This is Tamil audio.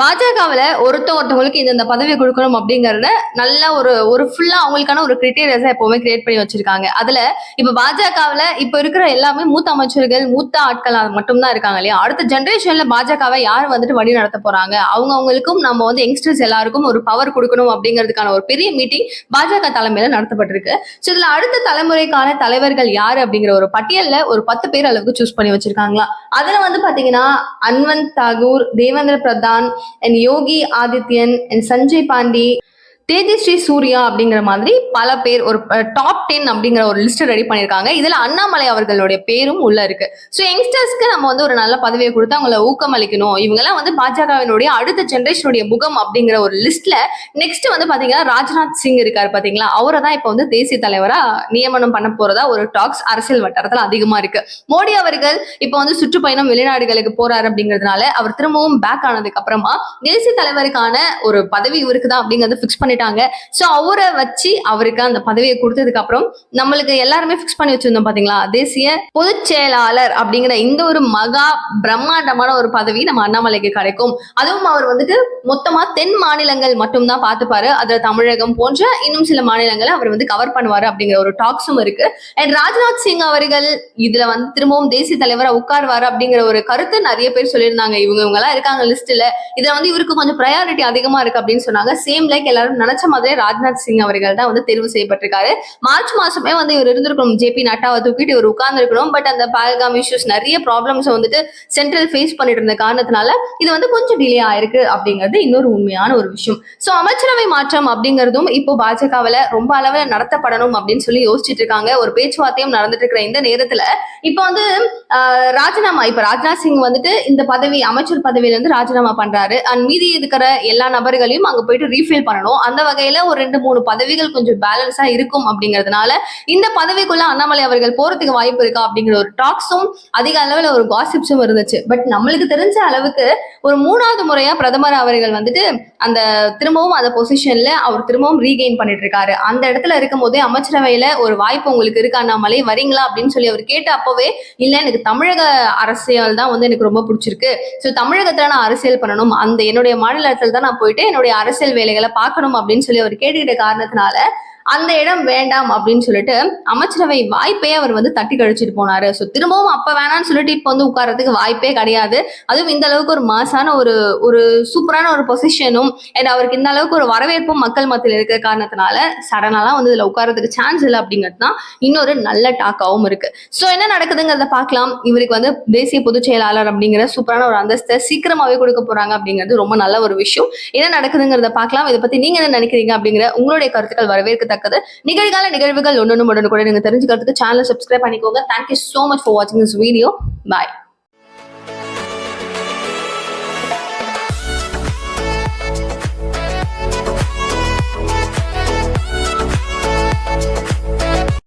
பாஜகவில் ஒருத்த ஒருத்தவங்களுக்கு இந்த பதவி கொடுக்கணும் அப்படிங்கறத நல்ல ஒரு ஒரு ஃபுல்லா அவங்களுக்கான ஒரு கிரிட்டேரியஸா எப்பவுமே கிரியேட் பண்ணி வச்சிருக்காங்க. அதுல இப்ப பாஜகவில் இப்ப இருக்கிற எல்லாமே மூத்த அமைச்சர்கள் மூத்த ஆட்கள் மட்டும்தான் இருக்காங்க இல்லையா? அடுத்த ஜென்ரேஷன்ல பாஜகவை யார் வந்துட்டு வழி நடத்த போறாங்க? அவங்க அவங்களுக்கும் நம்ம வந்து யங்ஸ்டர்ஸ் எல்லாருக்கும் ஒரு பவர் கொடுக்கணும் அப்படிங்கிறதுக்கான ஒரு பெரிய மீட்டிங் பாஜக தலைமையில நடத்தப்பட்டிருக்கு. ஸோ இதுல அடுத்த தலைமுறைக்கான தலைவர்கள் யாரு அப்படிங்கிற ஒரு பட்டியல்ல ஒரு பத்து பேர் அளவுக்கு சூஸ் பண்ணி வச்சிருக்காங்களா? அதுல வந்து பாத்தீங்கன்னா அன்வந்த் தாகூர் தேவேந்திர பிரதான் அண்ட் யோகி ஆதித்யன் அண்ட் சஞ்சய் பாண்டி தேஜஸ்ரீ சூர்யா அப்படிங்கிற மாதிரி பல பேர் ஒரு டாப் டென் அப்படிங்கிற ஒரு லிஸ்ட் ரெடி பண்ணியிருக்காங்க. இதுல அண்ணாமலை அவர்களுடைய பேரும் உள்ள இருக்கு. ஸோ யங்ஸ்டர்ஸ்க்கு நம்ம வந்து ஒரு நல்ல பதவியை கொடுத்து அவங்கள ஊக்கம் அளிக்கணும். இவங்கெல்லாம் வந்து பாஜகவினுடைய அடுத்த ஜென்ரேஷனுடைய முகம் அப்படிங்கிற ஒரு லிஸ்ட்ல நெக்ஸ்ட் வந்து பாத்தீங்கன்னா ராஜ்நாத் சிங் இருக்காரு பாத்தீங்களா? அவரை தான் இப்போ வந்து தேசிய தலைவரா நியமனம் பண்ண போறதா ஒரு டாக்ஸ் அரசியல் வட்டாரத்துல அதிகமா இருக்கு. மோடி அவர்கள் இப்போ வந்து சுற்றுப்பயணம் வெளிநாடுகளுக்கு போறாரு அப்படிங்கிறதுனால அவர் திரும்பவும் பேக் ஆனதுக்கு அப்புறமா தேசிய தலைவருக்கான ஒரு பதவி இருக்குதா தான் பிக்ஸ் பண்ணி பண்ணிட்டாங்க ஸோ அவரை வச்சு அவருக்கு அந்த பதவியை கொடுத்ததுக்கு அப்புறம் நம்மளுக்கு எல்லாருமே ஃபிக்ஸ் பண்ணி வச்சிருந்தோம் பாத்தீங்களா? தேசிய பொதுச் செயலாளர் அப்படிங்கிற இந்த ஒரு மகா பிரம்மாண்டமான ஒரு பதவி நம்ம அண்ணாமலைக்கு கிடைக்கும். அதுவும் அவர் வந்துட்டு மொத்தமா தென் மாநிலங்கள் மட்டும்தான் பார்த்துப்பாரு. அதுல தமிழகம் போன்ற இன்னும் சில மாநிலங்களை அவர் வந்து கவர் பண்ணுவாரு அப்படிங்கிற ஒரு டாக்ஸும் இருக்கு. அண்ட் ராஜ்நாத் சிங் அவர்கள் இதுல வந்து திரும்பவும் தேசிய தலைவரா உட்கார்வாரு அப்படிங்கிற ஒரு கருத்து நிறைய பேர் சொல்லியிருந்தாங்க. இவங்க இவங்க எல்லாம் இருக்காங்க லிஸ்ட்ல இதுல வந்து இவருக்கு கொஞ்சம் ப்ரையாரிட்டி அதிகமா இருக்கு அப்படின்னு சொன்னாங்க. சேம் லைக் எல்லாரும் நினைச்ச மாதிரி ராஜ்நாத் சிங் அவர்கள் தான் வந்து தேர்வு செய்யப்பட்டிருக்காரு. மார்ச் மாசமே வந்து இவர் இருந்திருக்கணும். ஜேபி நட்டாவை தூக்கிட்டு இவர் உட்கார்ந்துருக்கணும். பட் அந்த பால்காம் இஷ்யூஸ் நிறைய ப்ராப்ளம்ஸ் வந்துட்டு சென்ட்ரல் ஃபேஸ் பண்ணிட்டு இருந்த காரணத்தினால இது வந்து கொஞ்சம் டிலே ஆயிருக்கு அப்படிங்கிறது இன்னொரு உண்மையான ஒரு விஷயம். சோ அமைச்சரவை மாற்றம் அப்படிங்கிறதும் இப்போ பாஜகவில் ரொம்ப அளவுல நடத்தப்படணும் அப்படின்னு சொல்லி யோசிச்சுட்டு இருக்காங்க. ஒரு பேச்சுவார்த்தையும் நடந்துட்டு இருக்கிற இந்த நேரத்துல இப்போ வந்து ராஜினாமா இப்ப ராஜ்நாத் சிங் வந்துட்டு இந்த பதவி அமைச்சர் பதவியில இருந்து ராஜினாமா பண்றாரு. அண்ட் மீதி இருக்கிற எல்லா நபர்களையும் அங்க போயிட்டு ரீஃபில் பண்ணணும். அந்த அந்த வகையில ஒரு ரெண்டு மூணு பதவிகள் கொஞ்சம் பேலன்ஸா இருக்கும் அப்படிங்கிறதுனால இந்த பதவிக்குள்ள அண்ணாமலை அவர்கள் போறதுக்கு வாய்ப்பு இருக்கா அப்படிங்கிற ஒரு டாக்ஸும் அதிக அளவுல ஒரு காசிப்ஸும் இருந்துச்சு. பட் நம்மளுக்கு தெரிஞ்ச அளவுக்கு ஒரு மூணாவது முறையா பிரதமர் அவர்கள் வந்துட்டு அந்த திரும்பவும் அந்த பொசிஷன்ல அவர் திரும்பவும் ரீகெயின் பண்ணிட்டு இருக்காரு. அந்த இடத்துல இருக்கும் போதே அமைச்சரவையில ஒரு வாய்ப்பு உங்களுக்கு இருக்கு அண்ணாமலை? வரீங்களா அப்படின்னு சொல்லி அவர் கேட்ட அப்பவே இல்ல எனக்கு தமிழக அரசியல் தான் வந்து எனக்கு ரொம்ப பிடிச்சிருக்கு. ஸோ தமிழகத்துல நான் அரசியல் பண்ணணும். அந்த என்னுடைய மாநிலத்தில் தான் நான் போயிட்டு என்னுடைய அரசியல் வேலைகளை பார்க்கணும் அப்படின்னு சொல்லி அவர் கேட்டுக்கிட்ட காரணத்தினால அந்த இடம் வேண்டாம் அப்படின்னு சொல்லிட்டு அமைச்சரவை வாய்ப்பே அவர் வந்து தட்டி கழிச்சிட்டு போனாரு. ஸோ திரும்பவும் அப்ப வேணாம்னு சொல்லிட்டு இப்போ வந்து உட்கார்றதுக்கு வாய்ப்பே கிடையாது. அதுவும் இந்த அளவுக்கு ஒரு மாசான ஒரு ஒரு சூப்பரான ஒரு பொசிஷனும் அண்ட் அவருக்கு இந்த அளவுக்கு ஒரு வரவேற்பும் மக்கள் மத்தியில் இருக்கிற காரணத்தினால சடனாலாம் வந்து இதுல உட்கார்றதுக்கு சான்ஸ் இல்லை அப்படிங்கிறது தான் இன்னொரு நல்ல டாக்காவும் இருக்கு. ஸோ என்ன நடக்குதுங்கிறத பார்க்கலாம். இவருக்கு வந்து தேசிய பொதுச் செயலாளர் அப்படிங்கிற சூப்பரான ஒரு அந்தஸ்தை சீக்கிரமாவே கொடுக்க போறாங்க அப்படிங்கிறது ரொம்ப நல்ல ஒரு விஷயம். என்ன நடக்குதுங்கிறத பார்க்கலாம். இதை பத்தி நீங்க என்ன நினைக்கிறீங்க அப்படிங்கிற உங்களுடைய கருத்துக்கள் நடக்குது. நிகழ்கால நிகழ்வுகள் ஒன்னொன்னு கூட நீங்க தெரிஞ்சுக்கிறதுக்கு சேனலை சப்ஸ்கிரைப் பண்ணிக்கோங்க. Thank you so much for வாட்சிங் திஸ் வீடியோ பாய்